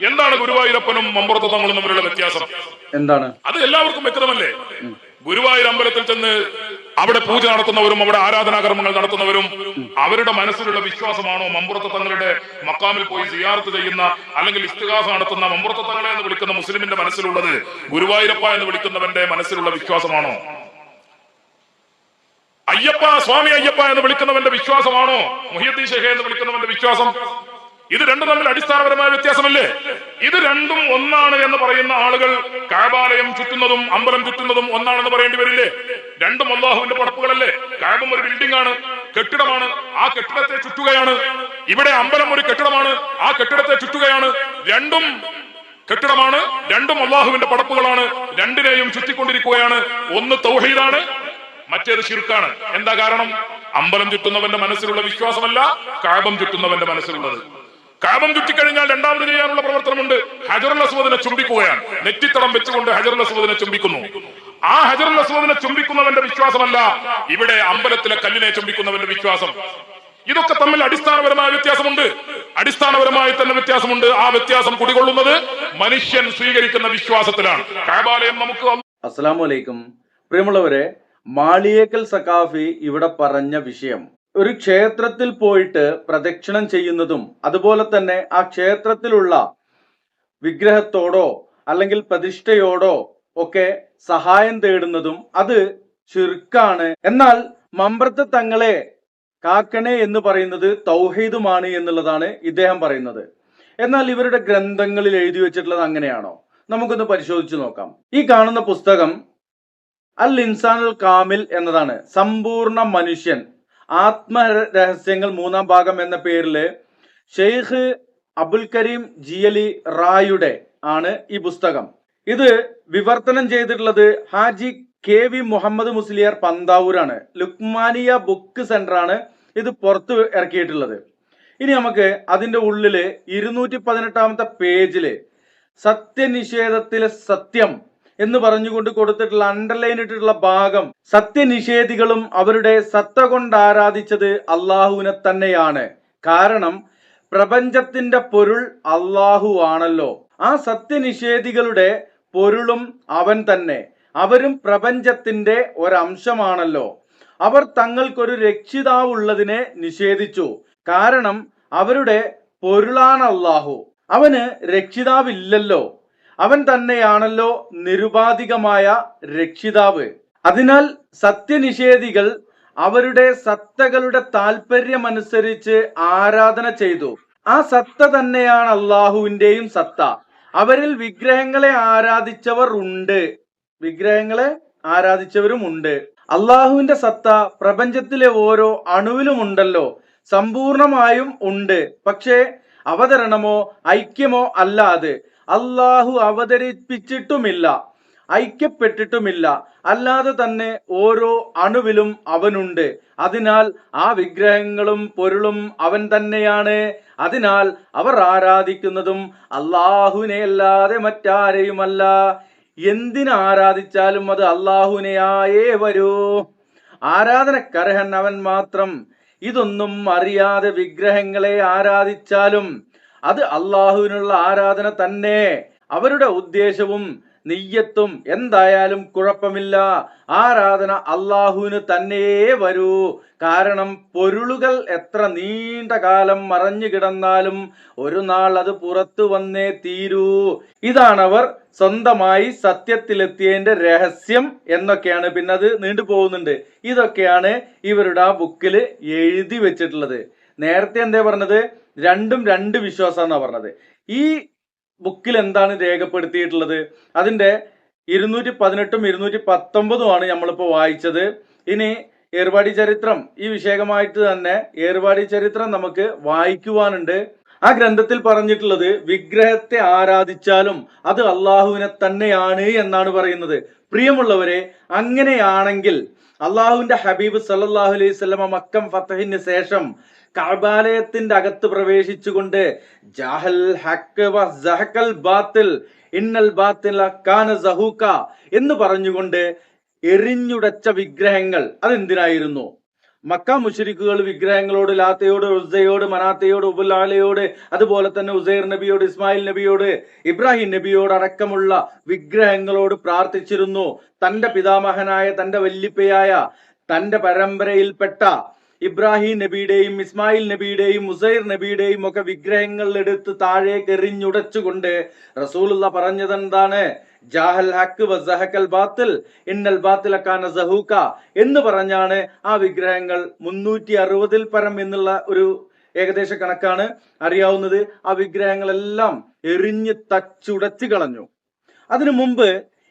എന്താണ് ഗുരുവായൂരപ്പനും മമ്പുറത്ത് തങ്ങളും തമ്മിലുള്ള വ്യത്യാസം? എന്താണ്? അത് എല്ലാവർക്കും വ്യക്തമല്ലേ? ഗുരുവായൂർ അമ്പലത്തിൽ ചെന്ന് അവിടെ പൂജ നടത്തുന്നവരും അവിടെ ആരാധനാകർമ്മങ്ങൾ നടത്തുന്നവരും അവരുടെ മനസ്സിലുള്ള വിശ്വാസമാണോ മമ്പുറത്ത് തങ്ങളുടെ മക്കാമിൽ പോയി സിയാർത്ത് ചെയ്യുന്ന അല്ലെങ്കിൽ ഇസ്തിഹാസ നടത്തുന്ന മമ്പുറത്ത് തങ്ങളെ എന്ന് വിളിക്കുന്ന മുസ്ലിമിന്റെ മനസ്സിലുള്ളത് ഗുരുവായൂരപ്പ എന്ന് വിളിക്കുന്നവന്റെ മനസ്സിലുള്ള വിശ്വാസമാണോ? അയ്യപ്പ സ്വാമി അയ്യപ്പ എന്ന് വിളിക്കുന്നവന്റെ വിശ്വാസമാണോ? മുഹിയദ്ദീൻ ഷെഹ എന്ന് വിളിക്കുന്നവന്റെ വിശ്വാസം? ഇത് രണ്ടും തമ്മിൽ അടിസ്ഥാനപരമായ വ്യത്യാസമല്ലേ? ഇത് രണ്ടും ഒന്നാണ് എന്ന് പറയുന്ന ആളുകൾ കാബാലയം ചുറ്റുന്നതും അമ്പലം ചുറ്റുന്നതും ഒന്നാണെന്ന് പറയേണ്ടി വരില്ലേ? രണ്ടും അള്ളാഹുവിന്റെ പടപ്പുകളല്ലേ? കാബും ഒരു ബിൽഡിംഗ് ആണ് കെട്ടിടമാണ്. ആ കെട്ടിടത്തെ ചുറ്റുകയാണ്. ഇവിടെ അമ്പലം ഒരു കെട്ടിടമാണ് ആ കെട്ടിടത്തെ ചുറ്റുകയാണ്. രണ്ടും കെട്ടിടമാണ് രണ്ടും അള്ളാഹുവിന്റെ പടപ്പുകളാണ്. രണ്ടിനെയും ചുറ്റിക്കൊണ്ടിരിക്കുകയാണ്. ഒന്ന് തൗഹീദാണ് മറ്റേത് ശിർക്കാണ്. എന്താ കാരണം? അമ്പലം ചുറ്റുന്നവന്റെ മനസ്സിലുള്ള വിശ്വാസമല്ല കാബം ചുറ്റുന്നവന്റെ മനസ്സിലുള്ളത്. കാബം ചുറ്റിക്കഴിഞ്ഞാൽ രണ്ടാമത് ചെയ്യാനുള്ള പ്രവർത്തനമുണ്ട്. ഹജറുൽ അസ്വദിനെ ചുംബിക്കുകയാണ്. നെറ്റിത്തടം വെച്ചുകൊണ്ട് ഹജറുൽ അസ്വദിനെ ചുംബിക്കുന്നു. ആ ഹജറുൽ അസ്വദിനെ ചുംബിക്കുന്നവന്റെ വിശ്വാസമല്ല ഇവിടെ അമ്പലത്തിലെ കല്ലിനെ ചുംബിക്കുന്നവന്റെ വിശ്വാസം. ഇതൊക്കെ തമ്മിൽ അടിസ്ഥാനപരമായ വ്യത്യാസമുണ്ട്. അടിസ്ഥാനപരമായി തന്നെ വ്യത്യാസമുണ്ട്. ആ വ്യത്യാസം കുടികൊള്ളുന്നത് മനുഷ്യൻ സ്വീകരിക്കുന്ന വിശ്വാസത്തിലാണ്. കാബാലയം നമുക്ക് അസ്സലാമു അലൈക്കും. പ്രിയമുള്ളവരെ മാളിയേക്കൽ സഖാഫി ഇവിടെ പറഞ്ഞ വിഷയം ഒരു ക്ഷേത്രത്തിൽ പോയിട്ട് പ്രദക്ഷിണം ചെയ്യുന്നതും അതുപോലെ തന്നെ ആ ക്ഷേത്രത്തിലുള്ള വിഗ്രഹത്തോടോ അല്ലെങ്കിൽ പ്രതിഷ്ഠയോടോ ഒക്കെ സഹായം തേടുന്നതും അത് ചുരുക്കാണ്. എന്നാൽ മമ്പ്രത്ത് തങ്ങളെ കാക്കണേ എന്ന് പറയുന്നത് തൗഹീദുമാണ് എന്നുള്ളതാണ് ഇദ്ദേഹം പറയുന്നത്. എന്നാൽ ഇവരുടെ ഗ്രന്ഥങ്ങളിൽ എഴുതി വെച്ചിട്ടുള്ളത് അങ്ങനെയാണോ? നമുക്കൊന്ന് പരിശോധിച്ചു നോക്കാം. ഈ കാണുന്ന പുസ്തകം അൽ ഇൻസാനുൽ കാമിൽ എന്നതാണ്. സമ്പൂർണ മനുഷ്യൻ ആത്മരഹസ്യങ്ങൾ മൂന്നാം ഭാഗം എന്ന പേരിൽ ഷെയ്ഖ് അബുൽ കരീം ജിയലി റായുടെ ആണ് ഈ പുസ്തകം. ഇത് വിവർത്തനം ചെയ്തിട്ടുള്ളത് ഹാജി കെ വി മുഹമ്മദ് മുസ്ലിയാർ പന്താവൂരാണ്. ലുക്മാനിയ ബുക്ക് സെന്റർ ആണ് ഇത് പുറത്ത് ഇറക്കിയിട്ടുള്ളത്. ഇനി നമുക്ക് അതിന്റെ ഉള്ളിൽ ഇരുന്നൂറ്റി പതിനെട്ടാമത്തെ പേജിൽ സത്യനിഷേധത്തിലെ സത്യം എന്ന് പറഞ്ഞുകൊണ്ട് കൊടുത്തിട്ടുള്ള അണ്ടർലൈൻ ഇട്ടിട്ടുള്ള ഭാഗം സത്യനിഷേധികളും അവരുടെ സത്ത കൊണ്ട് ആരാധിച്ചത് അള്ളാഹുവിനെ തന്നെയാണ്. കാരണം പ്രപഞ്ചത്തിന്റെ പൊരുൾ അള്ളാഹു ആണല്ലോ. ആ സത്യനിഷേധികളുടെ പൊരുളും അവൻ തന്നെ. അവരും പ്രപഞ്ചത്തിന്റെ ഒരംശമാണല്ലോ. അവർ തങ്ങൾക്കൊരു രക്ഷിതാവുള്ളതിനെ നിഷേധിച്ചു. കാരണം അവരുടെ പൊരുളാണ് അള്ളാഹു. അവന് രക്ഷിതാവില്ലല്ലോ. അവൻ തന്നെയാണല്ലോ നിരുപാധികമായ രക്ഷിതാവ്. അതിനാൽ സത്യനിഷേധികൾ അവരുടെ സത്തകളുടെ താല്പര്യമനുസരിച്ച് ആരാധന ചെയ്തു. ആ സത്ത തന്നെയാണ് അള്ളാഹുവിന്റെയും സത്ത. അവരിൽ വിഗ്രഹങ്ങളെ ആരാധിച്ചവർ ഉണ്ട്. വിഗ്രഹങ്ങളെ ആരാധിച്ചവരും ഉണ്ട്. അള്ളാഹുവിന്റെ സത്ത പ്രപഞ്ചത്തിലെ ഓരോ അണുവിലും ഉണ്ടല്ലോ. സമ്പൂർണമായും ഉണ്ട്. പക്ഷേ അവതരണമോ ഐക്യമോ അല്ലാതെ അള്ളാഹു അവതരിപ്പിച്ചിട്ടുമില്ല ഐക്യപ്പെട്ടിട്ടുമില്ല. അല്ലാതെ തന്നെ ഓരോ അണുവിലും അവനുണ്ട്. അതിനാൽ ആ വിഗ്രഹങ്ങളും പൊരുളും അവൻ തന്നെയാണ്. അതിനാൽ അവർ ആരാധിക്കുന്നതും അള്ളാഹുവിനെ അല്ലാതെ മറ്റാരെയുമല്ല. എന്തിനാരാധിച്ചാലും അത് അള്ളാഹുവിനെയായേ വരൂ. ആരാധനക്കർഹൻ അവൻ മാത്രം. ഇതൊന്നും അറിയാതെ വിഗ്രഹങ്ങളെ ആരാധിച്ചാലും അത് അള്ളാഹുവിനുള്ള ആരാധന തന്നെ. അവരുടെ ഉദ്ദേശവും നെയ്യത്തും എന്തായാലും കുഴപ്പമില്ല. ആരാധന അള്ളാഹുവിന് തന്നെയേ വരൂ. കാരണം പൊരുളുകൾ എത്ര നീണ്ട കാലം മറഞ്ഞു കിടന്നാലും ഒരു നാൾ അത് പുറത്തു വന്നേ തീരൂ. ഇതാണവർ സ്വന്തമായി സത്യത്തിലെത്തിയതിന്റെ രഹസ്യം എന്നൊക്കെയാണ് പിന്നെ അത് നീണ്ടു പോകുന്നുണ്ട്. ഇതൊക്കെയാണ് ഇവരുടെ ആ ബുക്കിൽ എഴുതി വെച്ചിട്ടുള്ളത്. നേരത്തെ എന്തേ പറഞ്ഞത്? രണ്ടും രണ്ട് വിശ്വാസമാണ് പറഞ്ഞത്. ഈ ബുക്കിൽ എന്താണ് രേഖപ്പെടുത്തിയിട്ടുള്ളത്? അതിന്റെ ഇരുന്നൂറ്റി പതിനെട്ടും ഇരുന്നൂറ്റി പത്തൊമ്പതുമാണ് നമ്മളിപ്പോൾ വായിച്ചത്. ഇനി ഏർവാടി ചരിത്രം ഈ വിഷയമായിട്ട് തന്നെ ഏർവാടി ചരിത്രം നമുക്ക് വായിക്കുവാനുണ്ട്. ആ ഗ്രന്ഥത്തിൽ പറഞ്ഞിട്ടുള്ളത് വിഗ്രഹത്തെ ആരാധിച്ചാലും അത് അള്ളാഹുവിനെ തന്നെയാണ് എന്നാണ് പറയുന്നത്. പ്രിയമുള്ളവരെ അങ്ങനെയാണെങ്കിൽ അള്ളാഹുവിന്റെ ഹബീബ് സല്ലാഹു അലൈഹി സ്വലമ മക്കം ഫത്തഹിന് ശേഷം കഅബാലയത്തിന്റെ അകത്ത് പ്രവേശിച്ചുകൊണ്ട് ജാഹൽ ഹക്ക് വ സഹക്കൽ ബാത്തിൽ ഇന്നൽ ബാത്തിൽ കാന എന്ന് പറഞ്ഞുകൊണ്ട് എറിഞ്ഞുടച്ച വിഗ്രഹങ്ങൾ അതെന്തിനായിരുന്നു? മക്ക മുഷരിക്കുകൾ വിഗ്രഹങ്ങളോട് ലാത്തയോട് ഉസയോട് മനാത്തയോട് ഉബുലാലയോട് അതുപോലെ തന്നെ ഉസൈർ നബിയോട് ഇസ്മായിൽ നബിയോട് ഇബ്രാഹിം നബിയോട് അടക്കമുള്ള വിഗ്രഹങ്ങളോട് പ്രാർത്ഥിച്ചിരുന്നു. തന്റെ പിതാമഹനായ തന്റെ വല്ലിപ്പയായ തന്റെ പരമ്പരയിൽപ്പെട്ട ഇബ്രാഹിം നബിയുടെയും ഇസ്മായിൽ നബിയുടെയും ഉസൈർ നബിയുടെയും ഒക്കെ വിഗ്രഹങ്ങൾ എടുത്ത് താഴേക്ക് എറിഞ്ഞുടച്ചുകൊണ്ട് റസൂലുള്ള പറഞ്ഞതെന്താണ്? ജാഹൽ ഹക്ക് വസഹക്കൽ ബാത്തിൽ ഇന്നൽ ബാത്തിലക്കാന സഹൂക്ക എന്ന് പറഞ്ഞാണ് ആ വിഗ്രഹങ്ങൾ മുന്നൂറ്റി അറുപതിൽ പരം എന്നുള്ള ഒരു ഏകദേശ കണക്കാണ് അറിയാവുന്നത്. ആ വിഗ്രഹങ്ങളെല്ലാം എറിഞ്ഞ് തച്ചുടച്ചു കളഞ്ഞു. അതിനു മുമ്പ്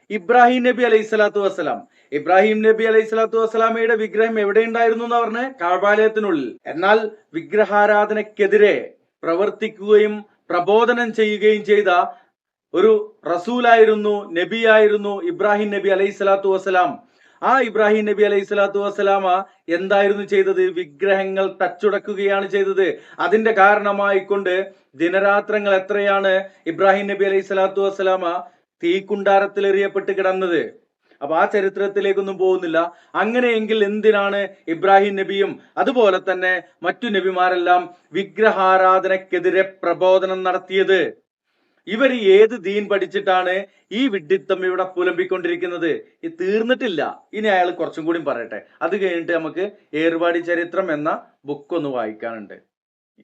ഇബ്രാഹിം നബി അലൈഹി സ്വലാത്തു വസ്സലാം ഇബ്രാഹിം നബി അലൈഹി സ്വലാത്തു വസ്സലാമയുടെ വിഗ്രഹം എവിടെ ഉണ്ടായിരുന്നു എന്ന് പറഞ്ഞ്? കാഴ്ബാലയത്തിനുള്ളിൽ എന്നാൽ വിഗ്രഹാരാധനക്കെതിരെ പ്രവർത്തിക്കുകയും പ്രബോധനം ചെയ്യുകയും ചെയ്ത ഒരു റസൂലായിരുന്നു നബിയായിരുന്നു ഇബ്രാഹിം നബി അലൈഹി സ്വലാത്തു വസ്സലാം. ആ ഇബ്രാഹിം നബി അലൈഹി സ്വലാത്തു വസ്സലാമ എന്തായിരുന്നു ചെയ്തത്? വിഗ്രഹങ്ങൾ തച്ചുടക്കുകയാണ് ചെയ്തത്. അതിന്റെ കാരണമായിക്കൊണ്ട് ദിനരാത്രങ്ങൾ എത്രയാണ് ഇബ്രാഹിം നബി അലൈഹി സ്വലാത്തു വസ്സലാമ തീക്കുണ്ടാരത്തിൽ എറിയപ്പെട്ട് കിടന്നത്? അപ്പൊ ആ ചരിത്രത്തിലേക്കൊന്നും പോകുന്നില്ല. അങ്ങനെയെങ്കിൽ എന്തിനാണ് ഇബ്രാഹിം നബിയും അതുപോലെ തന്നെ മറ്റു നബിമാരെല്ലാം വിഗ്രഹാരാധനക്കെതിരെ പ്രബോധനം നടത്തിയത്? ഇവർ ഏത് ദീൻ പഠിച്ചിട്ടാണ് ഈ വിഡിത്തം ഇവിടെ പുലമ്പിക്കൊണ്ടിരിക്കുന്നത്? ഈ തീർന്നിട്ടില്ല. ഇനി അയാൾ കുറച്ചും കൂടി പറയട്ടെ. അത് കഴിഞ്ഞിട്ട് നമുക്ക് ഏർവാടി ചരിത്രം എന്ന ബുക്ക് ഒന്ന് വായിക്കാനുണ്ട്.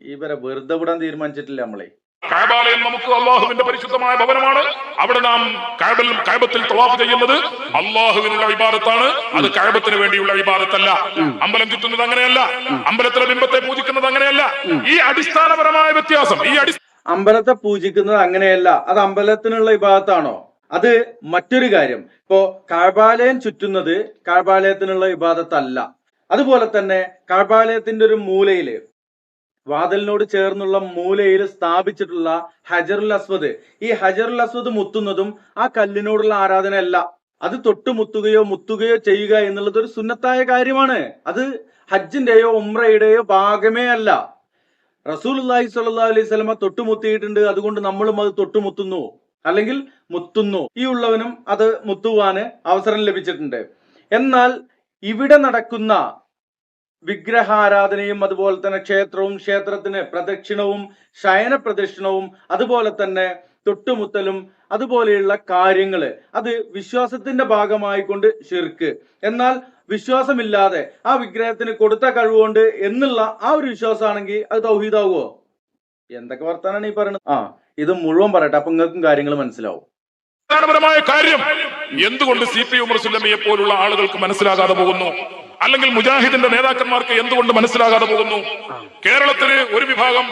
ഇവരെ വെറുതെ വിടാൻ തീരുമാനിച്ചിട്ടില്ല നമ്മളെ. കാബാലയം നമുക്ക് അള്ളാഹുവിന്റെ പരിശുദ്ധമായ ഭവനമാണ്. അവിടെ നാം കാബൽ കാബത്തിൽ തവാഫ് ചെയ്യുന്നത് അള്ളാഹുവിനുള്ള വിഭാഗത്താണ് അത് കാബത്തിന് വേണ്ടിയുള്ള വിഭാഗത്തല്ല അമ്പലം ചുറ്റുന്നത് അങ്ങനെയല്ല. അമ്പലത്തിലെ ബിംബത്തെ പൂജിക്കുന്നത് അങ്ങനെയല്ല. ഈ അടിസ്ഥാനപരമായ വ്യത്യാസം ഈ അടി അമ്പലത്തെ പൂജിക്കുന്നത് അങ്ങനെയല്ല. അത് അമ്പലത്തിനുള്ള വിഭാഗത്താണോ? അത് മറ്റൊരു കാര്യം. ഇപ്പോ കാഴ്ബാലയം ചുറ്റുന്നത് കാഴ്ബാലയത്തിനുള്ള വിഭാഗത്തല്ല. അതുപോലെ തന്നെ കാഴ്ബാലയത്തിന്റെ ഒരു മൂലയിൽ വാതിലിനോട് ചേർന്നുള്ള മൂലയിൽ സ്ഥാപിച്ചിട്ടുള്ള ഹജറുൽ അസ്വദ്. ഈ ഹജറുൽ അസ്വദ് മുത്തുന്നതും ആ കല്ലിനോടുള്ള ആരാധനയല്ല. അത് തൊട്ട് മുത്തുകയോ മുത്തുകയോ ചെയ്യുക എന്നുള്ളത് ഒരു സുന്നത്തായ കാര്യമാണ്. അത് ഹജ്ജിന്റെയോ ഉമ്രയുടെയോ ഭാഗമേ അല്ല. റസൂലുള്ളാഹി സ്വല്ലല്ലാഹു അലൈഹി സ്വലമ തൊട്ടുമുത്തിയിട്ടുണ്ട് അതുകൊണ്ട് നമ്മളും അത് തൊട്ടുമുത്തുന്നു അല്ലെങ്കിൽ മുത്തുന്നു. ഈ ഉള്ളവനും അത് മുത്തുവാന് അവസരം ലഭിച്ചിട്ടുണ്ട്. എന്നാൽ ഇവിടെ നടക്കുന്ന വിഗ്രഹാരാധനയും അതുപോലെ തന്നെ ക്ഷേത്രവും ക്ഷേത്രത്തിന് പ്രദക്ഷിണവും ശയന പ്രദക്ഷിണവും അതുപോലെ തന്നെ തൊട്ടുമുത്തലും അതുപോലെയുള്ള കാര്യങ്ങൾ. അത് വിശ്വാസത്തിന്റെ ഭാഗമായിക്കൊണ്ട് ഷിർക്ക് എന്നാൽ വിശ്വാസമില്ലാതെ ആ വിഗ്രഹത്തിന് കൊടുത്ത കഴിവുകൊണ്ട് എന്നുള്ള ആ ഒരു വിശ്വാസമാണെങ്കിൽ അത് തൗഹീദാവുമോ എന്തൊക്കെ വർത്താനാണ് ഈ പറയുന്നത് ആ ഇത് മുഴുവൻ പറയട്ടെ അപ്പൊ നിങ്ങൾക്കും കാര്യങ്ങൾ മനസ്സിലാവും. കാര്യം എന്തുകൊണ്ട് സി പി ഉമർ സുല്ലമയെ പോലുള്ള ആളുകൾക്ക് മനസ്സിലാകാതെ പോകുന്നു? അല്ലെങ്കിൽ മുജാഹിദിന്റെ നേതാക്കന്മാർക്ക് എന്തുകൊണ്ട് മനസ്സിലാകാതെ പോകുന്നു? കേരളത്തിൽ ഒരു വിഭാഗം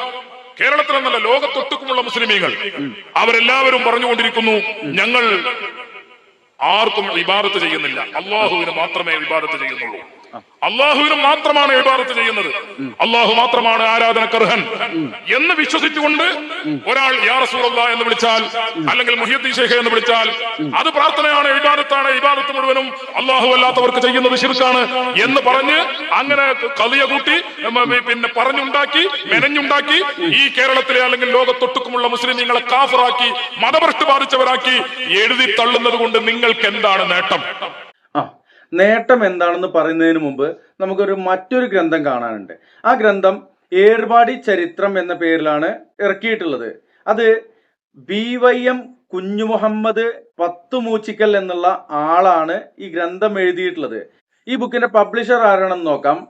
കേരളത്തിലെന്നല്ല ലോകത്തൊട്ടുക്കുമുള്ള മുസ്ലിമീങ്ങൾ. അവരെല്ലാവരും പറഞ്ഞുകൊണ്ടിരിക്കുന്നു ഞങ്ങൾ ആർക്കും ഇബാദത്ത് ചെയ്യുന്നില്ല. അള്ളാഹുവിന് മാത്രമേ ഇബാദത്ത് ചെയ്യുന്നുള്ളൂ. അള്ളാഹുവിന് മാത്രമാണ് ഇബാദത്ത് ചെയ്യുന്നത്. അള്ളാഹു മാത്രമാണ് ആരാധനക്കർഹൻ. എന്ന് വിശ്വസിച്ചുകൊണ്ട് ഒരാൾ യാ എന്ന് വിളിച്ചാൽ അല്ലെങ്കിൽ മുഹിയുദ്ദീൻ ഷെയ്ഖ് എന്ന് വിളിച്ചാൽ അത് പ്രാർത്ഥനയാണ് ഇബാദത്താണ് ഇബാദത്ത് മുഴുവനും അള്ളാഹു അല്ലാത്തവർക്ക് ചെയ്യുന്നത് ശിർക്കാണ് എന്ന് പറഞ്ഞ് അങ്ങനെ കളിയ കൂട്ടി പിന്നെ പറഞ്ഞുണ്ടാക്കി മെനഞ്ഞുണ്ടാക്കി ഈ കേരളത്തിലെ അല്ലെങ്കിൽ ലോകത്തൊട്ടുക്കുമുള്ള മുസ്ലിമീങ്ങളെ കാഫറാക്കി മതഭ്രഷ്ട് ബാധിച്ചവരാക്കി എഴുതി തള്ളുന്നത് കൊണ്ട് നിങ്ങൾക്ക് എന്താണ് നേട്ടം? നേട്ടം എന്താണെന്ന് പറയുന്നതിന് മുമ്പ് നമുക്കൊരു മറ്റൊരു ഗ്രന്ഥം കാണാനുണ്ട്. ആ ഗ്രന്ഥം ഏർവാടി ചരിത്രം എന്ന പേരിലാണ് ഇറക്കിയിട്ടുള്ളത്. അത് ബി വൈ എം കുഞ്ഞു മുഹമ്മദ് പത്തുമൂച്ചിക്കൽ എന്നുള്ള ആളാണ് ഈ ഗ്രന്ഥം എഴുതിയിട്ടുള്ളത്. ഈ ബുക്കിന്റെ പബ്ലിഷർ ആരാണെന്ന് നോക്കാം.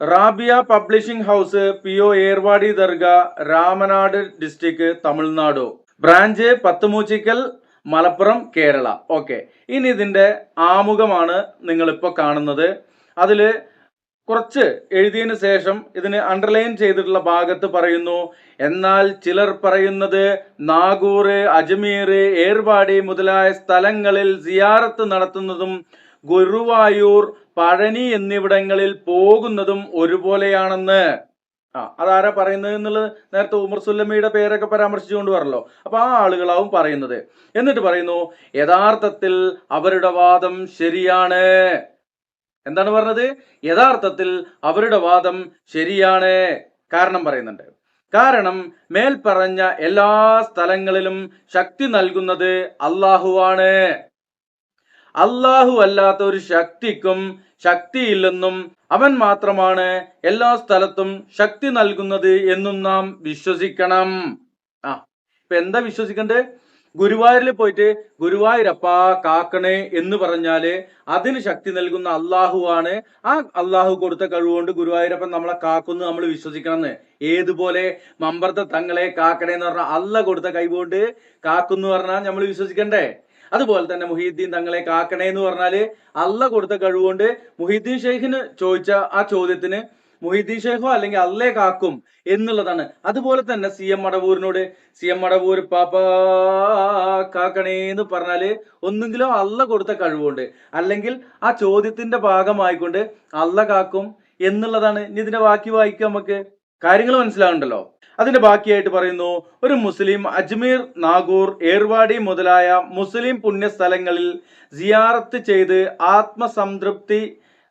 Rabiya publishing house P O Ervadi Dargah Ramanad district Tamil Nadu. Branch Pathumoochikkal Malappuram Kerala. Okay. ഇനി ഇതിന്റെ ആമുഖമാണ് നിങ്ങളിപ്പോൾ കാണുന്നത്. അതിൽ കുറച്ച് എഴുതിയതിന് ശേഷം ഇതിന് അണ്ടർലൈൻ ചെയ്തിട്ടുള്ള ഭാഗത്ത് പറയുന്നു എന്നാൽ ചിലർ പറയുന്നത് നാഗൂർ അജ്മീർ ഏർവാടി മുതലായ സ്ഥലങ്ങളിൽ സിയാറത്ത് നടത്തുന്നതും ഗുരുവായൂർ പഴനി എന്നിവിടങ്ങളിൽ പോകുന്നതും ഒരുപോലെയാണെന്ന്. ആ അതാരാ പറയുന്നത് എന്നുള്ളത് നേരത്തെ ഉമർ സുല്ലമ്മയുടെ പേരൊക്കെ പരാമർശിച്ചുകൊണ്ട് പറഞ്ഞല്ലോ. അപ്പൊ ആ ആളുകളാവും പറയുന്നത്. എന്നിട്ട് പറയുന്നു യഥാർത്ഥത്തിൽ അവരുടെ വാദം ശരിയാണ്. എന്താണ് പറഞ്ഞത്? യഥാർത്ഥത്തിൽ അവരുടെ വാദം ശരിയാണ്. കാരണം പറയുന്നുണ്ട്. കാരണം മേൽപ്പറഞ്ഞ എല്ലാ സ്ഥലങ്ങളിലും ശക്തി നൽകുന്നത് അള്ളാഹുവാണ് അള്ളാഹു അല്ലാത്ത ഒരു ശക്തിക്കും ശക്തിയില്ലെന്നും അവൻ മാത്രമാണ് എല്ലാ സ്ഥലത്തും ശക്തി നൽകുന്നത് എന്നും നാം വിശ്വസിക്കണം. ആ ഇപ്പൊ എന്താ വിശ്വസിക്കണ്ടേ? ഗുരുവായൂരിൽ പോയിട്ട് ഗുരുവായൂരപ്പ കാക്കണേ എന്ന് പറഞ്ഞാൽ അതിന് ശക്തി നൽകുന്ന അള്ളാഹുവാണ് ആ അള്ളാഹു കൊടുത്ത കഴിവുകൊണ്ട് ഗുരുവായൂരപ്പൻ നമ്മളെ കാക്കുന്ന് നമ്മൾ വിശ്വസിക്കണം എന്ന് ഏതുപോലെ മമ്പർത്ത തങ്ങളെ കാക്കണേ എന്ന് പറഞ്ഞാൽ അല്ല കൊടുത്ത കഴിവുകൊണ്ട് കാക്കുന്നു പറഞ്ഞാൽ നമ്മൾ വിശ്വസിക്കണ്ടേ? അതുപോലെ തന്നെ മുഹീദ്ദീൻ തങ്ങളെ കാക്കണേ എന്ന് പറഞ്ഞാൽ അല്ല കൊടുത്ത കഴിവുകൊണ്ട് മുഹീദ്ദീൻ ഷെയ്ഖിന് ചോദിച്ച ആ ചോദ്യത്തിന് മുഹീദ്ദീൻ ഷെയ്ഖോ അല്ലെങ്കിൽ അല്ലേ കാക്കും എന്നുള്ളതാണ്. അതുപോലെ തന്നെ സി എം മടവൂരിനോട് സി എം മടവൂർ പാപ്പ കാക്കണേ എന്ന് പറഞ്ഞാൽ ഒന്നെങ്കിലും അല്ല കൊടുത്ത കഴിവുണ്ട് അല്ലെങ്കിൽ ആ ചോദ്യത്തിന്റെ ഭാഗമായിക്കൊണ്ട് അല്ല കാക്കും എന്നുള്ളതാണ്. ഇനി ഇതിന്റെ ബാക്കി വായിക്കാം നമുക്ക്. കാര്യങ്ങൾ മനസ്സിലാവുണ്ടല്ലോ അതിന്റെ ബാക്കിയായിട്ട് പറയുന്നു ഒരു മുസ്ലിം അജ്മീർ നാഗൂർ ഏർവാടി മുതലായ മുസ്ലിം പുണ്യസ്ഥലങ്ങളിൽ സിയാറത്ത് ചെയ്ത് ആത്മസംതൃപ്തി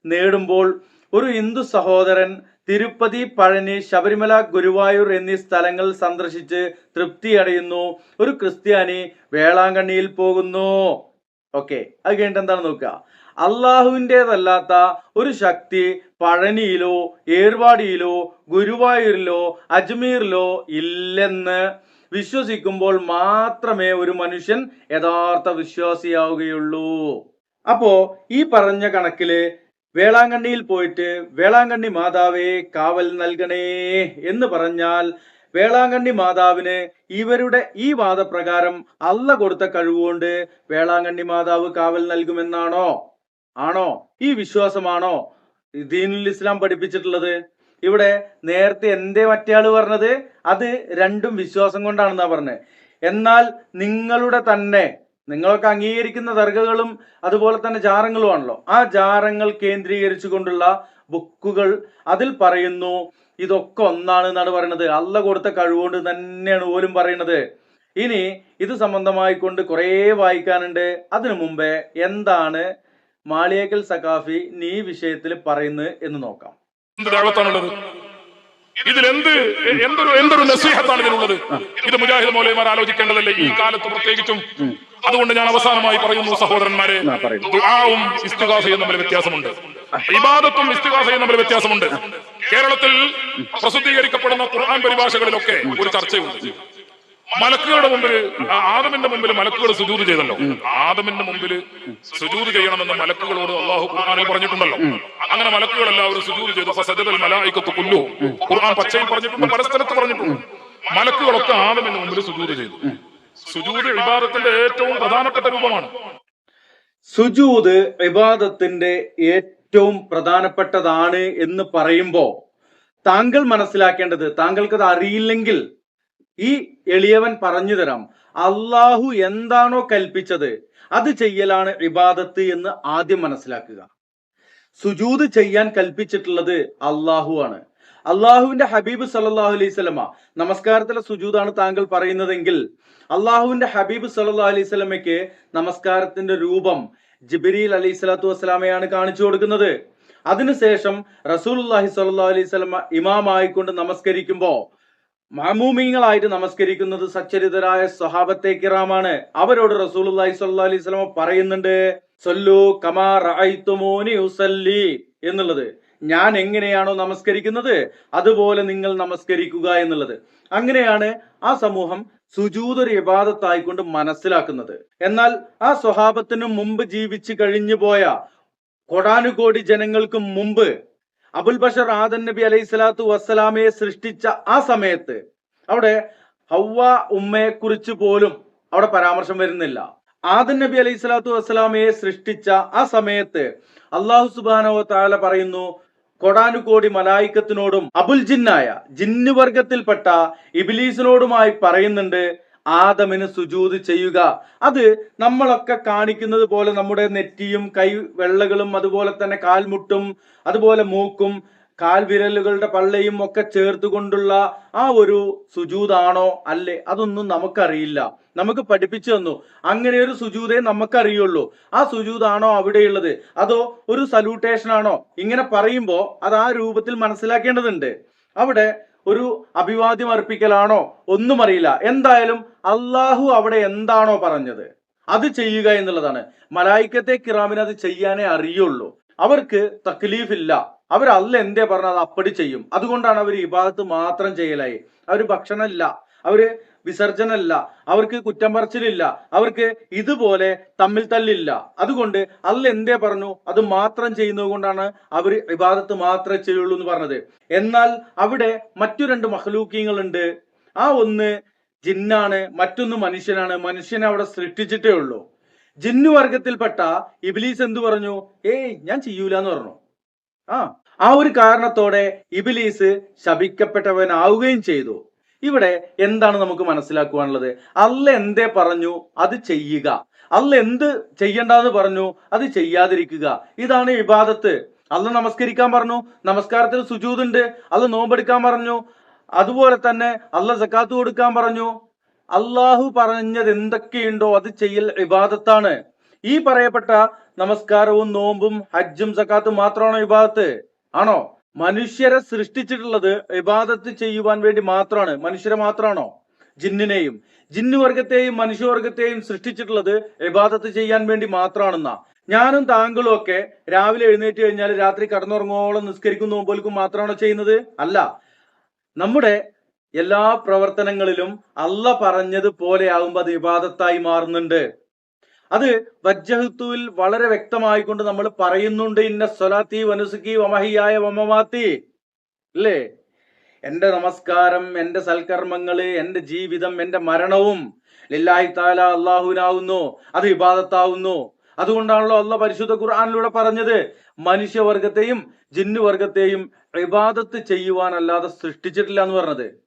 നേടുമ്പോൾ ഒരു ഹിന്ദു സഹോദരൻ തിരുപ്പതി പഴനി ശബരിമല ഗുരുവായൂർ എന്നീ സ്ഥലങ്ങൾ സന്ദർശിച്ച് തൃപ്തിയടയുന്നു. ഒരു ക്രിസ്ത്യാനി വേളാങ്കണ്ണിയിൽ പോകുന്നു. ഓക്കെ അത് കഴിഞ്ഞിട്ട് എന്താണ് നോക്കുക? അള്ളാഹുവിന്റെതല്ലാത്ത ഒരു ശക്തി പഴനിയിലോ ഏർവാടിയിലോ ഗുരുവായൂരിലോ അജ്മീറിലോ ഇല്ലെന്ന് വിശ്വസിക്കുമ്പോൾ മാത്രമേ ഒരു മനുഷ്യൻ യഥാർത്ഥ വിശ്വാസിയാവുകയുള്ളൂ. അപ്പോ ഈ പറഞ്ഞ കണക്കിൽ വേളാങ്കണ്ണിയിൽ പോയിട്ട് വേളാങ്കണ്ണി മാതാവേ കാവൽ നൽകണേ എന്ന് പറഞ്ഞാൽ വേളാങ്കണ്ണി മാതാവിന് ഇവരുടെ ഈ വാദപ്രകാരം അല്ല കൊടുത്ത കഴിവുകൊണ്ട് വേളാങ്കണ്ണി മാതാവ് കാവൽ നൽകുമെന്നാണോ? ആണോ? ഈ വിശ്വാസമാണോ? ദീനുൽ ഇസ്ലാം പഠിപ്പിച്ചിട്ടുള്ളത്. ഇവിടെ നേരത്തെ എന്തേ ആൾ പറഞ്ഞത് അത് രണ്ടും വിശ്വാസം കൊണ്ടാണെന്നാ പറഞ്ഞത് എന്നാൽ നിങ്ങളുടെ തന്നെ നിങ്ങളൊക്കെ അംഗീകരിക്കുന്ന ദർഗകളും അതുപോലെ തന്നെ ജാറങ്ങളുമാണല്ലോ ആ ജാറങ്ങൾ കേന്ദ്രീകരിച്ചു കൊണ്ടുള്ള ബുക്കുകൾ അതിൽ പറയുന്നു ഇതൊക്കെ ഒന്നാണ് എന്നാണ് പറയുന്നത്. അല്ല കൊടുത്ത കഴിവുകൊണ്ട് തന്നെയാണ് പോലും പറയുന്നത്. ഇനി ഇത് സംബന്ധമായിക്കൊണ്ട് കുറേ വായിക്കാനുണ്ട്. അതിനു മുമ്പേ എന്താണ് മാളിയേക്കൽ സഖാഫി നീ വിഷയത്തിൽ പറയുന്നത് എന്ന് നോക്കാം. ഇതിൽ എന്ത് എന്തൊരു എന്തൊരു നസീഹത്താണ് ഇതിനുള്ളത്? ഇത് മുജാഹിദ് മൗലൈമാർ ആലോചിക്കേണ്ടതല്ലേ? ഈ കാലത്ത് പ്രത്യേകിച്ചും. അതുകൊണ്ട് ഞാൻ അവസാനമായി പറയുന്നു സഹോദരന്മാരെ. ദുആവും ഇസ്തിഗാസയും തമ്മിൽ വ്യത്യാസമുണ്ട്. ഇബാദത്തും ഇസ്തിഗാസയും തമ്മിൽ വ്യത്യാസമുണ്ട്. കേരളത്തിൽ പ്രസിദ്ധീകരിക്കപ്പെടുന്ന ഖുർആൻ പരിഭാഷകളിലൊക്കെ ഒരു ചർച്ചയുണ്ട്. മലക്കുകളുടെ മുമ്പിൽ ആദമിന്റെ മുമ്പിൽ മലക്കുകൾ സുജൂത് ചെയ്തല്ലോ. ആദമിന്റെ മുമ്പിൽ സുജൂത് ചെയ്യണമെന്ന് മലക്കുകളോട് അള്ളാഹു ഖുർആാനിൽ പറഞ്ഞിട്ടുണ്ടല്ലോ. അങ്ങനെ മലക്കുകൾ എല്ലാവരും സുജൂത് ചെയ്തു. ഫസജദൽ മലായിക്കത്ത് പുല്ലു ഖുർആൻ പച്ചയിൽ പറഞ്ഞിട്ടുണ്ട് പല സ്ഥലത്ത് പറഞ്ഞിട്ടുണ്ട്. മലക്കുകളൊക്കെ ആദമിന്റെ മുമ്പിൽ സുജൂത് ചെയ്തു. സുജൂത് ഇബാദത്തിന്റെ ഏറ്റവും പ്രധാനപ്പെട്ട രൂപമാണ്. സുജൂത് ഇബാദത്തിന്റെ ഏറ്റവും പ്രധാനപ്പെട്ടതാണ് എന്ന് പറയുമ്പോ താങ്കൾ മനസ്സിലാക്കേണ്ടത് താങ്കൾക്ക് അത് അറിയില്ലെങ്കിൽ ഈ എളിയവൻ പറഞ്ഞു തരാം അള്ളാഹു എന്താണോ കൽപ്പിച്ചത് അത് ചെയ്യലാണ് ഇബാദത്ത് എന്ന് ആദ്യം മനസ്സിലാക്കുക. സുജൂത് ചെയ്യാൻ കൽപ്പിച്ചിട്ടുള്ളത് അള്ളാഹു ആണ്. അള്ളാഹുവിന്റെ ഹബീബ് സല്ലാഹു അലൈഹി സ്വലമ നമസ്കാരത്തിലെ സുജൂതാണ് താങ്കൾ പറയുന്നതെങ്കിൽ അള്ളാഹുവിന്റെ ഹബീബ് സല്ലല്ലാഹു അലൈഹി സ്വലമയ്ക്ക് നമസ്കാരത്തിന്റെ രൂപം ജിബിരിൽ അലൈഹി സ്വലാത്തു വസ്സലാമയാണ് കാണിച്ചു കൊടുക്കുന്നത്. അതിനുശേഷം റസൂൽ റസൂലുള്ളാഹി സല്ലാ അലൈഹി സ്വലമ ഇമാമായിക്കൊണ്ട് നമസ്കരിക്കുമ്പോ മാമൂമിങ്ങളായിട്ട് നമസ്കരിക്കുന്നത് സച്ചരിതരായ സ്വഹാബത്തെ കിറാമാണ് അവരോട് റസൂലുള്ളാഹി സ്വല്ലല്ലാഹു അലൈഹി പറയുന്നുണ്ട് സൊല്ലു കമാ റഅയ്തുമൂനി ഉസല്ലി എന്നുള്ളത്. ഞാൻ എങ്ങനെയാണോ നമസ്കരിക്കുന്നത് അതുപോലെ നിങ്ങൾ നമസ്കരിക്കുക എന്നുള്ളത്. അങ്ങനെയാണ് ആ സമൂഹം സുജൂതൊരു വിവാദത്തായിക്കൊണ്ട് മനസ്സിലാക്കുന്നത്. എന്നാൽ ആ സ്വഹാബത്തിനു മുമ്പ് ജീവിച്ചു കഴിഞ്ഞു പോയ കൊടാനുകോടി ജനങ്ങൾക്കും മുമ്പ് അബുൽ ബഷർ ആദൻ നബി അലൈഹി സ്വലാത്തു വസ്സലാമയെ സൃഷ്ടിച്ച ആ സമയത്ത് അവിടെ ഹൗവ ഉമ്മയെ കുറിച്ച് പോലും അവിടെ പരാമർശം വരുന്നില്ല. ആദൻ നബി അലൈഹി സ്വലാത്തു വസ്സലാമയെ സൃഷ്ടിച്ച ആ സമയത്ത് അള്ളാഹു സുബാനോ താല പറയുന്നു കൊടാനുകോടി മലായിക്കത്തിനോടും അബുൽ ജിന്നായ ജിന്ന് ജിന്നുവർഗത്തിൽപ്പെട്ട ഇബിലീസിനോടുമായി പറയുന്നുണ്ട് ആദമിന് സുജൂത് ചെയ്യുക. അത് നമ്മളൊക്കെ കാണിക്കുന്നത് പോലെ നമ്മുടെ നെറ്റിയും കൈ വെള്ളകളും അതുപോലെ തന്നെ കാൽമുട്ടും അതുപോലെ മൂക്കും കാൽവിരലുകളുടെ പള്ളയും ഒക്കെ ചേർത്തുകൊണ്ടുള്ള ആ ഒരു സുജൂതാണോ അല്ലേ? അതൊന്നും നമുക്കറിയില്ല. നമുക്ക് പഠിപ്പിച്ചു തന്നു. അങ്ങനെ ഒരു സുജൂതേ നമുക്കറിയുള്ളൂ. ആ സുജൂതാണോ അവിടെയുള്ളത്? അതോ ഒരു സല്യൂട്ടേഷൻ ആണോ ഇങ്ങനെ പറയുമ്പോ അത് ആ രൂപത്തിൽ മനസ്സിലാക്കേണ്ടതുണ്ട്. അവിടെ ഒരു അഭിവാദ്യം അർപ്പിക്കലാണോ? ഒന്നും അറിയില്ല. എന്തായാലും അള്ളാഹു അവിടെ എന്താണോ പറഞ്ഞത്? അത് ചെയ്യുക എന്നുള്ളതാണ്. മലായിക്കത്തെ കിറാമിന് അത് ചെയ്യാനേ അറിയുള്ളൂ. അവർക്ക് തക്ലീഫില്ല. അവർ അല്ല എന്തേ പറഞ്ഞാൽ അത് അപ്പടി ചെയ്യും. അതുകൊണ്ടാണ് അവർ ഇബാദത്ത് മാത്രം ചെയ്യലായി. അവർ ഭക്ഷണമില്ല. അവർ വിസർജനല്ല അവർക്ക് കുറ്റം പറച്ചിലില്ല. അവർക്ക് ഇതുപോലെ തമ്മിൽ തല്ലില്ല. അതുകൊണ്ട് അല്ല എന്തേ പറഞ്ഞു? അത് മാത്രം ചെയ്യുന്നത് കൊണ്ടാണ് അവർ ഇബാദത്ത് മാത്രമേ ചെയ്യുള്ളൂ എന്ന് പറഞ്ഞത്. എന്നാൽ അവിടെ മറ്റു രണ്ട് മഹലൂക്കിയങ്ങളുണ്ട് ആ ഒന്ന് ജിന്നാണ് മറ്റൊന്ന് മനുഷ്യനാണ്. മനുഷ്യനെ അവിടെ സൃഷ്ടിച്ചിട്ടേ ഉള്ളൂ. ജിന്നു വർഗത്തിൽപ്പെട്ട ഇബിലീസ് എന്തു പറഞ്ഞു? ഏയ് ഞാൻ ചെയ്യൂല എന്ന് പറഞ്ഞു. ആ ആ ഒരു കാരണത്തോടെ ഇബിലീസ് ശപിക്കപ്പെട്ടവനാവുകയും ചെയ്തു. ഇവിടെ എന്താണ് നമുക്ക് മനസ്സിലാക്കുവാനുള്ളത്? അല്ല എന്തേ പറഞ്ഞു? അത് ചെയ്യുക. അല്ല എന്ത് ചെയ്യണ്ടെന്ന് പറഞ്ഞു? അത് ചെയ്യാതിരിക്കുക. ഇതാണ് ഇബാദത്ത്. അല്ല നമസ്കരിക്കാൻ പറഞ്ഞു. നമസ്കാരത്തിൽ സുജൂതുണ്ട്. അല്ല നോമ്പെടുക്കാൻ പറഞ്ഞു. അതുപോലെ തന്നെ അല്ല സക്കാത്ത് കൊടുക്കാൻ പറഞ്ഞു. അള്ളാഹു പറഞ്ഞത് എന്തൊക്കെയുണ്ടോ അത് ചെയ്യൽ ഇബാദത്താണ്. ഈ പറയപ്പെട്ട നമസ്കാരവും നോമ്പും ഹജ്ജും സക്കാത്തും മാത്രമാണോ ഇബാദത്ത്? ആണോ? മനുഷ്യരെ സൃഷ്ടിച്ചിട്ടുള്ളത് ഇബാദത്ത് ചെയ്യുവാൻ വേണ്ടി മാത്രമാണ്. മനുഷ്യരെ മാത്രമാണോ? ജിന്നിനെയും ജിന്നുവർഗത്തെയും മനുഷ്യവർഗത്തെയും സൃഷ്ടിച്ചിട്ടുള്ളത് ഇബാദത്ത് ചെയ്യാൻ വേണ്ടി മാത്രമാണെന്നാ. ഞാനും താങ്കളും ഒക്കെ രാവിലെ എഴുന്നേറ്റ് കഴിഞ്ഞാൽ രാത്രി കടന്നുറങ്ങോളം നിസ്കരിക്കും നോമ്പോൽക്കും മാത്രമാണോ ചെയ്യുന്നത്? അല്ല. നമ്മുടെ എല്ലാ പ്രവർത്തനങ്ങളിലും അല്ല പറഞ്ഞത് പോലെ ആകുമ്പോൾ അത് വിവാദത്തായി മാറുന്നുണ്ട്. അത് വജ്ജഹത്തുവിൽ വളരെ വ്യക്തമായിക്കൊണ്ട് നമ്മൾ പറയുന്നുണ്ട് ഇന്ന സ്വലാത്തി വനുസുക്കി വമഹിയായ വമമാത്തി. അല്ലേ? എന്റെ നമസ്കാരം എന്റെ സൽക്കർമ്മങ്ങൾ എന്റെ ജീവിതം എന്റെ മരണവും ലില്ലാഹി താല അള്ളാഹുവിനാവുന്നു അത് ഇബാദത്താവുന്നു അതുകൊണ്ടാണല്ലോ അള്ള പരിശുദ്ധ ഖുർആാനിലൂടെ പറഞ്ഞത് മനുഷ്യവർഗത്തെയും ജിന്നുവർഗത്തെയും ഇബാദത്ത് ചെയ്യുവാനല്ലാതെ സൃഷ്ടിച്ചിട്ടില്ല എന്ന് പറഞ്ഞത്.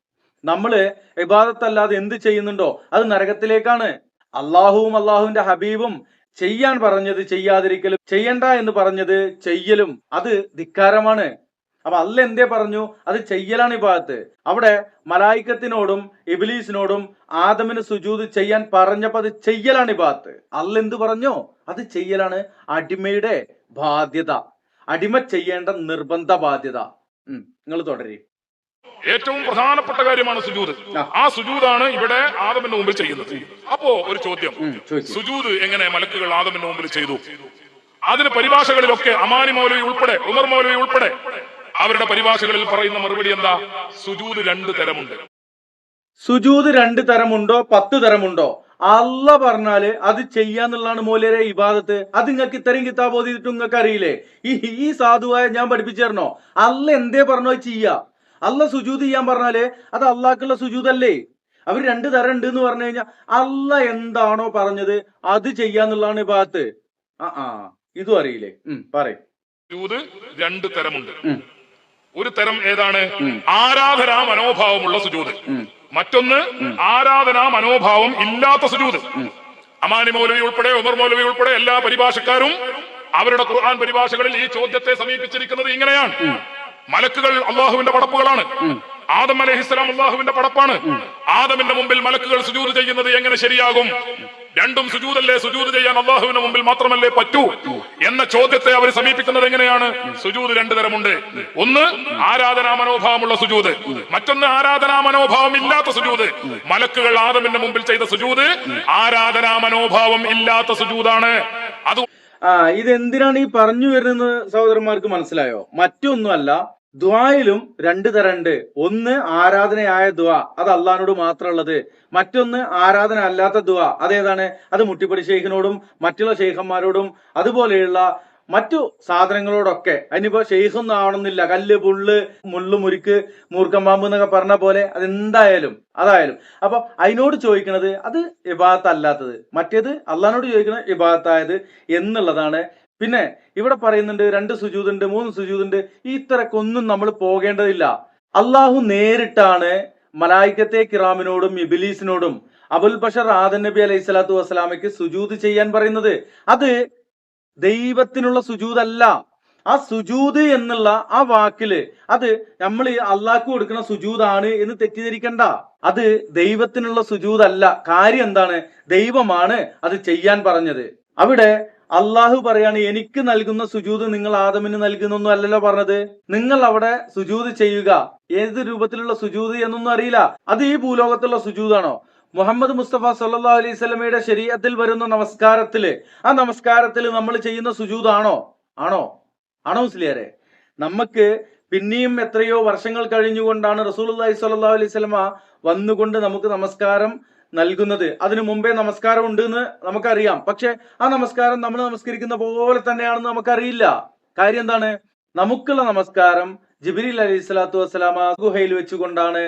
നമ്മൾ വിവാദത്തല്ലാതെ എന്ത് ചെയ്യുന്നുണ്ടോ? അത് നരകത്തിലേക്കാണ്. അള്ളാഹുവും അള്ളാഹുവിന്റെ ഹബീബും ചെയ്യാൻ പറഞ്ഞത് ചെയ്യാതിരിക്കലും ചെയ്യണ്ട എന്ന് പറഞ്ഞത് ചെയ്യലും. അത് ധിക്കാരമാണ്. അപ്പൊ അല്ല എന്തേ പറഞ്ഞു? അത് ചെയ്യലാണ് ഈ ഭാഗത്ത് അവിടെ മലായിക്കത്തിനോടും ഇബിലീസിനോടും ആദമിന് സുജൂത് ചെയ്യാൻ പറഞ്ഞപ്പോ അത് ചെയ്യലാണ് ഈ ഭാഗത്ത് അല്ല എന്ത് പറഞ്ഞോ? അത് ചെയ്യലാണ് അടിമയുടെ ബാധ്യത. അടിമ ചെയ്യേണ്ട നിർബന്ധ ബാധ്യത. നിങ്ങൾ തുടരി. ഏറ്റവും പ്രധാനപ്പെട്ട കാര്യമാണ് സുജൂത്. ആ. സുജൂതാണ് ഇവിടെ ആദമിന്റെ മുമ്പിൽ ചെയ്യുന്നത്. അപ്പോ ഒരു ചോദ്യം. സുജൂത് എങ്ങനെ മലക്കുകൾ ആദമിന്റെ മുമ്പിൽ ചെയ്തു? അതിന് പരിഭാഷകളിലൊക്കെ അമാനി മൗലവി ഉൾപ്പെടെ ഉമർ മൗലവി ഉൾപ്പെടെ അവരുടെ പരിഭാഷകളിൽ പറയുന്ന മറുപടി എന്താ? സുജൂത് രണ്ട് തരമുണ്ട്. സുജൂത് രണ്ട് തരമുണ്ടോ? പത്ത് തരമുണ്ടോ? അല്ല പറഞ്ഞാൽ അത് ചെയ്യാന്നുള്ളതാണ് മൂലരെ ഇബാദത്ത്. അത് നിങ്ങൾക്ക് ഇത്രയും കിതാബ് ഓതിയിട്ട് നിങ്ങൾക്ക് അറിയില്ലേ ഈ ഈ സാധുവായ ഞാൻ പഠിപ്പിച്ചു തരണോ? അല്ല എന്തേ പറഞ്ഞോ ചെയ്യാ. അല്ല സുജൂത് ചെയ്യാൻ പറഞ്ഞാൽ അത് അള്ളാഹ്ക്കുള്ള സുജൂതല്ലേ? അവർ രണ്ട് തരം ഉണ്ട് എന്ന് പറഞ്ഞു കഴിഞ്ഞാൽ അല്ല എന്താണോ പറഞ്ഞത് അത് ചെയ്യാന്നുള്ളതാണ് ഈ ഭാഗത്ത്. ആ ആ ഇതും അറിയില്ലേ? ഉം പറയും. രണ്ട് തരമുണ്ട്. ഒരു തരം ഏതാണ്? ആരാധനാ മനോഭാവമുള്ള സുജൂത്. മറ്റൊന്ന് ആരാധനാ മനോഭാവം ഇല്ലാത്ത സുജൂത്. അമാനി മൗലവി ഉൾപ്പെടെ ഉമർ മൗലവി ഉൾപ്പെടെ എല്ലാ പരിഭാഷക്കാരും അവരുടെ ഖുർആൻ പരിഭാഷകളിൽ ഈ ചോദ്യത്തെ സമീപിച്ചിരിക്കുന്നത് ഇങ്ങനെയാണ്. മലക്കുകൾ അള്ളാഹുവിന്റെ പടപ്പുകളാണ്. ആദം അലഹിസ്ലാം അള്ളാഹുവിന്റെ പടപ്പാണ്. ആദമിന്റെ മുമ്പിൽ മലക്കുകൾ സുജൂത് ചെയ്യുന്നത് എങ്ങനെ ശരിയാകും? രണ്ടും സുജൂതല്ലേ? സുജൂത് ചെയ്യാൻ അള്ളാഹുവിന്റെ മുമ്പിൽ മാത്രമല്ലേ പറ്റൂ? എന്ന ചോദ്യത്തെ അവർ സമീപിക്കുന്നത് എങ്ങനെയാണ്? സുജൂത് രണ്ടു തരമുണ്ട്. ഒന്ന് ആരാധനാ മനോഭാവമുള്ള സുജൂത്. മറ്റൊന്ന് ആരാധനാ മനോഭാവം ഇല്ലാത്ത സുജൂത്. മലക്കുകൾ ആദമിന്റെ മുമ്പിൽ ചെയ്ത സുജൂത് ആരാധനാ മനോഭാവം ഇല്ലാത്ത സുജൂതാണ്. അത് ആ ഇത് എന്തിനാണ് ഈ പറഞ്ഞു വരുന്നത് സഹോദരന്മാർക്ക് മനസ്സിലായോ? മറ്റൊന്നുമല്ല ദ്വായിലും രണ്ട് തരണ്ട് ഒന്ന് ആരാധനയായ ദ്വ അത് അള്ളഹാനോട് മാത്രമുള്ളത്. മറ്റൊന്ന് ആരാധന അല്ലാത്ത ദ്വ അതേതാണ്? അത് മുട്ടിപ്പടി ഷെയ്ഖിനോടും മറ്റുള്ള ഷെയ്ഖന്മാരോടും അതുപോലെയുള്ള മറ്റു സാധനങ്ങളോടൊക്കെ അതിനിപ്പോ ഷെയ്ഖൊന്നും ആവണമെന്നില്ല. കല്ല് പുള്ള് മുള്ളു മുരുക്ക് മൂർക്കം പാമ്പ് എന്നൊക്കെ പറഞ്ഞ പോലെ അതെന്തായാലും അതായാലും. അപ്പൊ അതിനോട് ചോദിക്കണത് അത് ഇബാദത്ത് അല്ലാത്തത് മറ്റേത് അള്ളഹാനോട് ചോദിക്കുന്നത് വിഭാഗത്തായത് എന്നുള്ളതാണ്. പിന്നെ ഇവിടെ പറയുന്നുണ്ട് രണ്ട് സുജൂതുണ്ട് മൂന്ന് സുജൂതുണ്ട്. ഈ ഇത്രക്കൊന്നും നമ്മൾ പോകേണ്ടതില്ല. അള്ളാഹു നേരിട്ടാണ് മലായിക്കത്തെ കിറാമിനോടും ഇബിലീസിനോടും അബുൽ ബഷർ ആദ നബി അലൈഹി സ്വലാത്തു വസ്സലാമയ്ക്ക് സുജൂത് ചെയ്യാൻ പറയുന്നത്. അത് ദൈവത്തിനുള്ള സുജൂതല്ല. ആ സുജൂത് എന്നുള്ള ആ വാക്കിൽ അത് നമ്മൾ അള്ളാഹ്ക്ക് കൊടുക്കുന്ന സുജൂതാണ് എന്ന് തെറ്റിദ്ധരിക്കണ്ട. അത് ദൈവത്തിനുള്ള സുജൂതല്ല. കാര്യം എന്താണ്? ദൈവമാണ് അത് ചെയ്യാൻ പറഞ്ഞത്. അവിടെ അള്ളാഹു പറയാണ് എനിക്ക് നൽകുന്ന സുജൂത് നിങ്ങൾ ആദമിന് നൽകുന്നൊന്നും അല്ലല്ലോ പറഞ്ഞത്. നിങ്ങൾ അവിടെ സുജൂത് ചെയ്യുക. ഏത് രൂപത്തിലുള്ള സുജൂത് എന്നൊന്നും അറിയില്ല. അത് ഈ ഭൂലോകത്തുള്ള സുജൂതാണോ? മുഹമ്മദ് മുസ്തഫ സല്ലാ അലൈഹി ശരീരത്തിൽ വരുന്ന നമസ്കാരത്തിൽ ആ നമസ്കാരത്തിൽ നമ്മൾ ചെയ്യുന്ന സുജൂതാണോ? ആണോ? ആണോ മുസ്ലിയാരെ? നമുക്ക് പിന്നെയും എത്രയോ വർഷങ്ങൾ കഴിഞ്ഞുകൊണ്ടാണ് റസൂലുള്ളാഹി സ്വല്ലല്ലാഹു അലൈഹി വസല്ലമ വന്നുകൊണ്ട് നമുക്ക് നമസ്കാരം നൽകുന്നത്. അതിനു മുമ്പേ നമസ്കാരം ഉണ്ട് എന്ന് നമുക്കറിയാം. പക്ഷെ ആ നമസ്കാരം നമ്മൾ നമസ്കരിക്കുന്ന പോലെ തന്നെയാണെന്ന് നമുക്കറിയില്ല. കാര്യം എന്താണ്? നമുക്കുള്ള നമസ്കാരം ജിബിരിൽ അലൈഹി സ്വലാത്തു വസ്സലാമ ഗുഹയിൽ വെച്ചുകൊണ്ടാണ്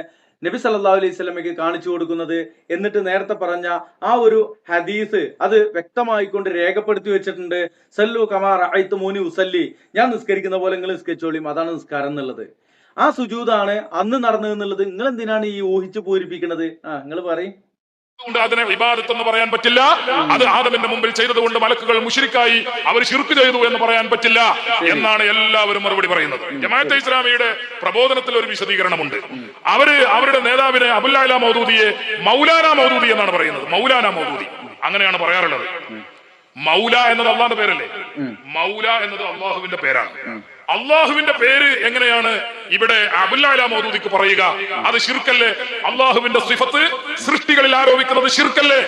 നബി സല്ലല്ലാഹു അലൈഹി സ്വലമയ്ക്ക് കാണിച്ചു കൊടുക്കുന്നത് എന്നിട്ട് നേരത്തെ പറഞ്ഞ ആ ഒരു ഹദീസ് അത് വ്യക്തമായിക്കൊണ്ട് രേഖപ്പെടുത്തി വെച്ചിട്ടുണ്ട്. സല്ലു കമാർ അയ്ത്ത് മൂനി ഉസല്ലി. ഞാൻ നിസ്കരിക്കുന്ന പോലെ നിങ്ങൾ നിസ്കരിച്ചോളിയും അതാണ് നിസ്കാരം എന്നുള്ളത്. ആ സുജൂതാണ് അന്ന് നടന്നത് എന്നുള്ളത് നിങ്ങൾ എന്തിനാണ് ഈ ഊഹിച്ചു പൂരിപ്പിക്കുന്നത് ആ നിങ്ങൾ പറയും. അതുകൊണ്ട് അതിനെ വിവാദത്ത് എന്ന് പറയാൻ പറ്റില്ല. അത് ആദമിന്റെ മുമ്പിൽ ചെയ്തതുകൊണ്ട് മലക്കുകൾ മുഷിരിക്കായി അവർ ശിർക്ക് ചെയ്തു എന്ന് പറയാൻ പറ്റില്ല എന്നാണ് എല്ലാവരും മറുപടി പറയുന്നത്. ജമാഅത്തെ ഇസ്ലാമിയുടെ പ്രബോധനത്തിൽ ഒരു വിശദീകരണമുണ്ട്. അവർ അവരുടെ നേതാവിനെ അബുല്ലാല മൗദൂദിയെ മൗലാന മൗദൂദി എന്നാണ് പറയുന്നത്. മൗലാന മൗദൂദി. അങ്ങനെയാണ് പറയാറുള്ളത്. മൗല എന്നത് അള്ളാന്റെ പേരല്ലേ? മൗല എന്നത് അള്ളാഹുവിന്റെ പേരാണ്. അള്ളാഹുവിന്റെ പേര് എങ്ങനെയാണ്? ഇവിടെ അബുല്ലാല മോദൂദിക്ക് പറയുക. അത് ഷിർക്കല്ലേ അള്ളാഹുവിന്റെ സിഫത്ത് സൃഷ്ടികളിൽ ആരോപിക്കുന്നത് ഷിർക്കല്ലേ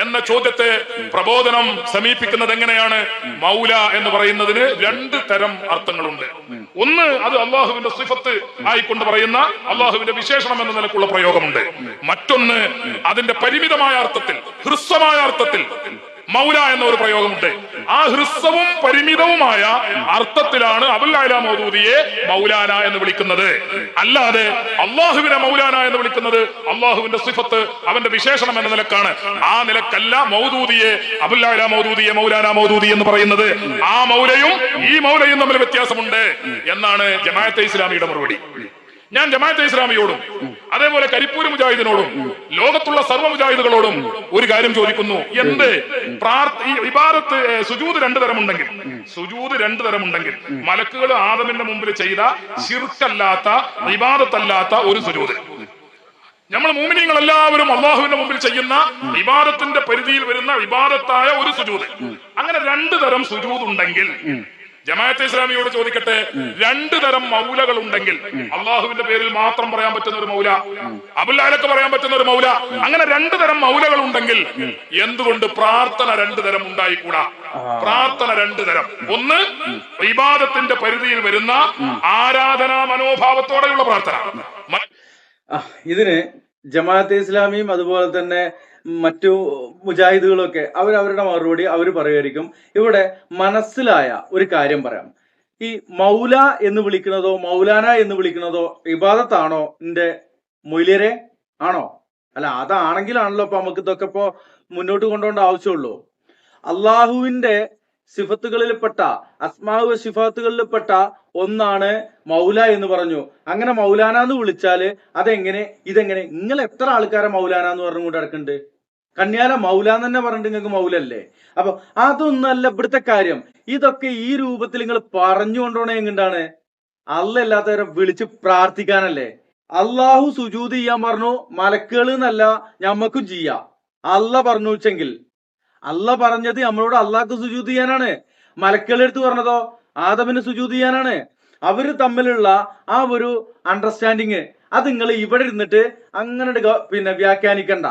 എന്ന ചോദ്യത്തെ പ്രബോധനം സമീപിക്കുന്നത് എങ്ങനെയാണ്? മൗല എന്ന് പറയുന്നതിന് രണ്ട് തരം അർത്ഥങ്ങളുണ്ട്. ഒന്ന് അത് അള്ളാഹുവിന്റെ സിഫത്ത് ആയിക്കൊണ്ട് പറയുന്ന അള്ളാഹുവിന്റെ വിശേഷണം എന്ന നിലക്കുള്ള പ്രയോഗമുണ്ട്. മറ്റൊന്ന് അതിന്റെ പരിമിതമായ അർത്ഥത്തിൽ ഹൃസ്വമായ അർത്ഥത്തിൽ മൗല എന്ന ഒരു പ്രയോഗമുണ്ട്. ആ ഹൃസ്വവും പരിമിതവുമായ അർത്ഥത്തിലാണ് അബുല്ല മൗദൂദിയെ മൗലാന എന്ന് വിളിക്കുന്നത്. അല്ലാതെ അള്ളാഹുവിനെ മൗലാന എന്ന് വിളിക്കുന്നത് അള്ളാഹുവിന്റെ സിഫത്ത് അവന്റെ വിശേഷണം എന്ന നിലക്കാണ്. ആ നിലക്കല്ല മൗദൂദിയെ അബുല്ല മൗദൂദിയെ മൗലാന മൗദൂദി എന്ന് പറയുന്നത്. ആ മൗലയും ഈ മൗലയും തമ്മിൽ വ്യത്യാസമുണ്ട് എന്നാണ് ജമാഅത്തെ ഇസ്ലാമിയുടെ മറുപടി. ഞാൻ ജമാഅത്തെ ഇസ്ലാമിയോടും അതേപോലെ കരിപ്പൂര് മുജാഹിദിനോടും ലോകത്തുള്ള സർവ മുജാഹിദുകളോടും ഒരു കാര്യം ചോദിക്കുന്നു. എന്ത്? ഇബാദത്ത് ഏ, സുജൂദ് രണ്ടു തരമുണ്ടെങ്കിൽ സുജൂദ് രണ്ടു തരമുണ്ടെങ്കിൽ മലക്കുകൾ ആദമിന്റെ മുമ്പിൽ ചെയ്ത ശിർക്കല്ലാത്ത ഇബാദത്തല്ലാത്ത ഒരു സുജൂത് നമ്മൾ മൂമിനിങ്ങൾ എല്ലാവരും അള്ളാഹുവിന്റെ മുമ്പിൽ ചെയ്യുന്ന വിവാദത്തിന്റെ പരിധിയിൽ വരുന്ന വിവാദത്തായ ഒരു സുജൂത് അങ്ങനെ രണ്ടു തരം സുജൂത് ഉണ്ടെങ്കിൽ ജമാഅത്തെ ഇസ്ലാമിയോട് ചോദിക്കട്ടെ രണ്ടു തരം മൗലകൾ ഉണ്ടെങ്കിൽ അള്ളാഹുവിന്റെ പേരിൽ മാത്രം പറയാൻ പറ്റുന്ന ഒരു മൗല അബുല്ലാലൊക്കെ പറയാൻ പറ്റുന്ന ഒരു മൗല അങ്ങനെ രണ്ടു തരം മൗലകൾ ഉണ്ടെങ്കിൽ എന്തുകൊണ്ട് പ്രാർത്ഥന രണ്ടു തരം ഉണ്ടായിക്കൂടാ? പ്രാർത്ഥന രണ്ടു തരം. ഒന്ന് വിവാദത്തിന്റെ പരിധിയിൽ വരുന്ന ആരാധനാ മനോഭാവത്തോടെയുള്ള പ്രാർത്ഥന. ഇതിന് ജമാഅത്തെ ഇസ്ലാമിയും അതുപോലെ തന്നെ മറ്റു മുജാഹിദുകളൊക്കെ അവർ അവരുടെ മറുപടി അവർ പറയുമായിരിക്കും. ഇവിടെ മനസ്സിലായ ഒരു കാര്യം പറയാം. ഈ മൗല എന്ന് വിളിക്കുന്നതോ മൗലാന എന്ന് വിളിക്കുന്നതോ ഇബാദത്താണോ എന്റെ മൊയ്ലരെ ആണോ? അല്ല അതാണെങ്കിലാണല്ലോ ഇപ്പൊ നമുക്ക് ഇതൊക്കെ ഇപ്പോ മുന്നോട്ട് കൊണ്ടുപോകേണ്ട ആവശ്യമുള്ളൂ. അള്ളാഹുവിന്റെ സിഫത്തുകളിൽപ്പെട്ട അസ്മാവ് സിഫാത്തുകളിൽപ്പെട്ട ഒന്നാണ് മൗല എന്ന് പറഞ്ഞു. അങ്ങനെ മൗലാന എന്ന് വിളിച്ചാൽ അതെങ്ങനെ ഇതെങ്ങനെ? നിങ്ങൾ എത്ര ആൾക്കാരെ മൗലാന എന്ന് പറഞ്ഞുകൊണ്ട് നടക്കുന്നുണ്ട് കന്യാല മൗലാന്ന് തന്നെ പറഞ്ഞിട്ട് നിങ്ങൾക്ക് മൗലല്ലേ? അപ്പൊ അതൊന്നല്ല ഇവിടുത്തെ കാര്യം. ഇതൊക്കെ ഈ രൂപത്തിൽ നിങ്ങൾ പറഞ്ഞുകൊണ്ടോണേ എങ്ങണ്ടാണ് അല്ലല്ലാത്തവരെ വിളിച്ച് പ്രാർത്ഥിക്കാനല്ലേ? അള്ളാഹു സുജൂത് ചെയ്യാൻ പറഞ്ഞു മലക്കുകൾ എന്നല്ല ഞമ്മക്കും ചെയ്യാം. അല്ല പറഞ്ഞു വെച്ചെങ്കിൽ അല്ല പറഞ്ഞത് നമ്മളോട് അള്ളാഹ്ക്ക് സുജൂത് ചെയ്യാനാണ്. മലക്കളെടുത്ത് പറഞ്ഞതോ? ആദമിന് സുജൂത് ചെയ്യാനാണ്. അവർ തമ്മിലുള്ള ആ ഒരു അണ്ടർസ്റ്റാൻഡിങ് അത് നിങ്ങൾ ഇവിടെ ഇരുന്നിട്ട് അങ്ങനെ പിന്നെ വ്യാഖ്യാനിക്കണ്ട.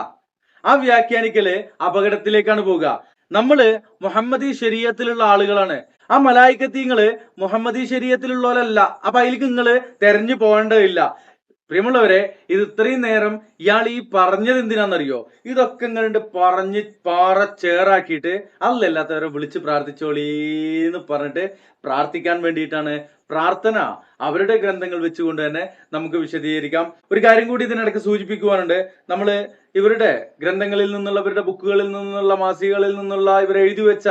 ആ വ്യാഖ്യാനിക്കൽ അപകടത്തിലേക്കാണ് പോവുക. നമ്മൾ മുഹമ്മദി ശരീരത്തിലുള്ള ആളുകളാണ്. ആ മലായിക്കത്തിങ്ങൾ മുഹമ്മദി ശരീരത്തിലുള്ളവരല്ല അപ്പൊ അതിലേക്ക് നിങ്ങൾ തെരഞ്ഞു പോകേണ്ടതില്ല. പ്രിയമുള്ളവരെ ഇത് ഇത്രയും നേരം ഇയാൾ ഈ പറഞ്ഞത് എന്തിനാണെന്നറിയോ? ഇതൊക്കെ ഇങ്ങനെ പറഞ്ഞ് പാറ ചേറാക്കിയിട്ട് അല്ലല്ലാത്തവരെ വിളിച്ച് പ്രാർത്ഥിച്ചോളീന്ന് പറഞ്ഞിട്ട് പ്രാർത്ഥിക്കാൻ വേണ്ടിയിട്ടാണ് പ്രാർത്ഥന. അവരുടെ ഗ്രന്ഥങ്ങൾ വെച്ചുകൊണ്ട് തന്നെ നമുക്ക് വിശദീകരിക്കാം. ഒരു കാര്യം കൂടി ഇതിനിടയ്ക്ക് സൂചിപ്പിക്കുവാനുണ്ട്. നമ്മൾ ഇവരുടെ ഗ്രന്ഥങ്ങളിൽ നിന്നുള്ള ഇവരുടെ ബുക്കുകളിൽ നിന്നുള്ള മാസികകളിൽ നിന്നുള്ള ഇവർ എഴുതി വെച്ച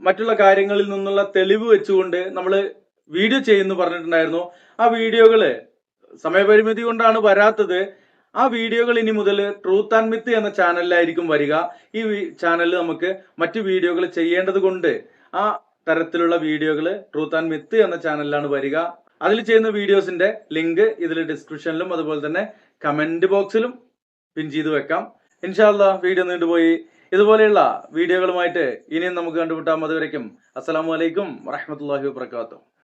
മറ്റുള്ള കാര്യങ്ങളിൽ നിന്നുള്ള തെളിവ് വെച്ചുകൊണ്ട് നമ്മൾ വീഡിയോ ചെയ്യുന്നു പറഞ്ഞിട്ടുണ്ടായിരുന്നു. ആ വീഡിയോകൾ സമയപരിമിതി കൊണ്ടാണ് വരാത്തത്. ആ വീഡിയോകൾ ഇനി മുതൽ ട്രൂത്ത് ആൻഡ് മിത്ത് എന്ന ചാനലിലായിരിക്കും വരിക. ഈ ചാനലിൽ നമുക്ക് മറ്റു വീഡിയോകൾ ചെയ്യേണ്ടത് കൊണ്ട് ആ തരത്തിലുള്ള വീഡിയോകൾ ട്രൂത്ത് ആൻഡ് മിത്ത് എന്ന ചാനലിലാണ് വരിക. അതിൽ ചെയ്യുന്ന വീഡിയോസിന്റെ ലിങ്ക് ഇതിൽ ഡിസ്ക്രിപ്ഷനിലും അതുപോലെ തന്നെ കമന്റ് ബോക്സിലും പിൻ ചെയ്ത് വെക്കാം. ഇൻഷാല്ല വീഡിയോ നീണ്ടുപോയി. ഇതുപോലെയുള്ള വീഡിയോകളുമായിട്ട് ഇനിയും നമുക്ക് കണ്ടുമുട്ടാം. അതുവരയ്ക്കും അസ്സലാമു അലൈക്കും വറഹമത്തല്ലാഹി വാബർക്കാത്തു